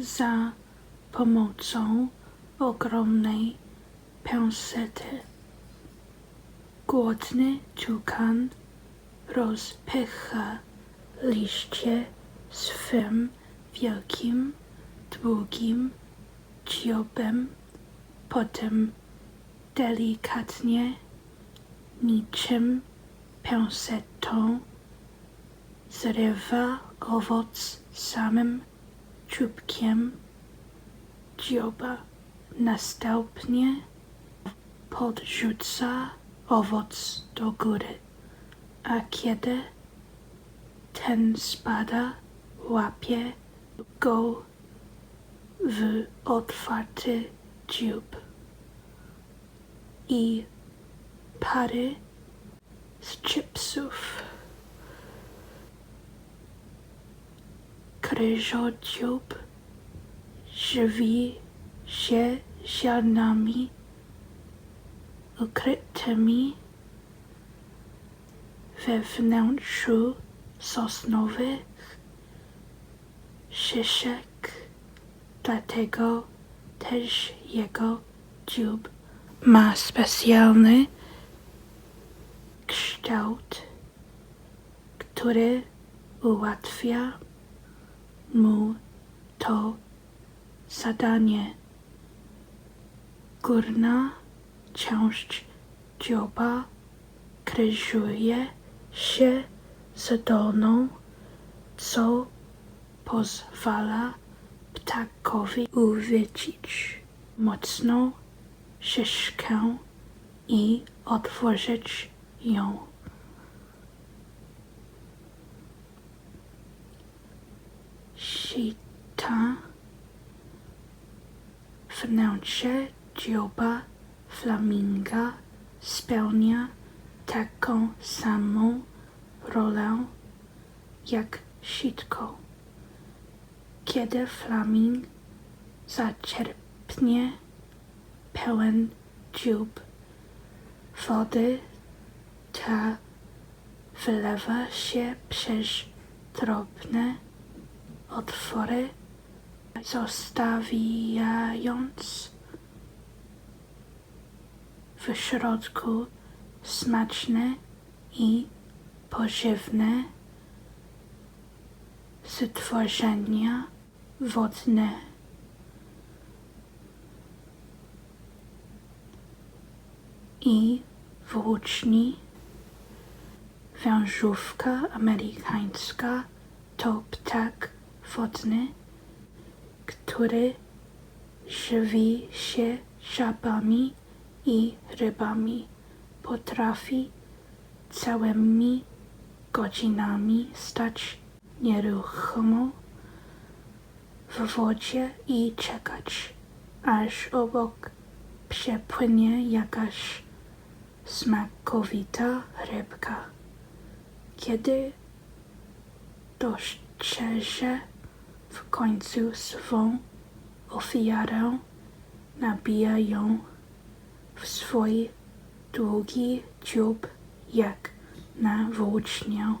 za pomocą ogromnej pensety. Głodny tukan rozpycha liście swym wielkim, długim dziobem, potem delikatnie, niczym pensetą, zrywa owoc samym czubkiem dzioba. Następnie podrzuca owoc do góry, a kiedy ten spada, łapie go w otwarty dziób i pary z chipsów. Kryżodziób żywi się ziarnami ukrytymi we wnętrzu sosnowych szyszek, dlatego też jego dziób ma specjalny kształt, który ułatwia mu to zadanie. Górna część dzioba krzyżuje się z dolną, co pozwala ptakowi uchwycić mocną szyszkę i otworzyć ją. Sita wnętrze dzioba flaminga spełnia taką samą rolę jak sitko. Kiedy flaming zaczerpnie pełen dziób wody, ta wylewa się przez drobne otwory, zostawiając w środku smaczne i pożywne stworzenia wodne. I włóczni wężówka amerykańska to ptak wodny, który żywi się żabami i rybami. Potrafi całymi godzinami stać nieruchomo w wodzie i czekać, aż obok przepłynie jakaś smakowita rybka. Kiedy dostrzeże w końcu swą ofiarę, nabija ją w swój długi dziób jak na włócznię.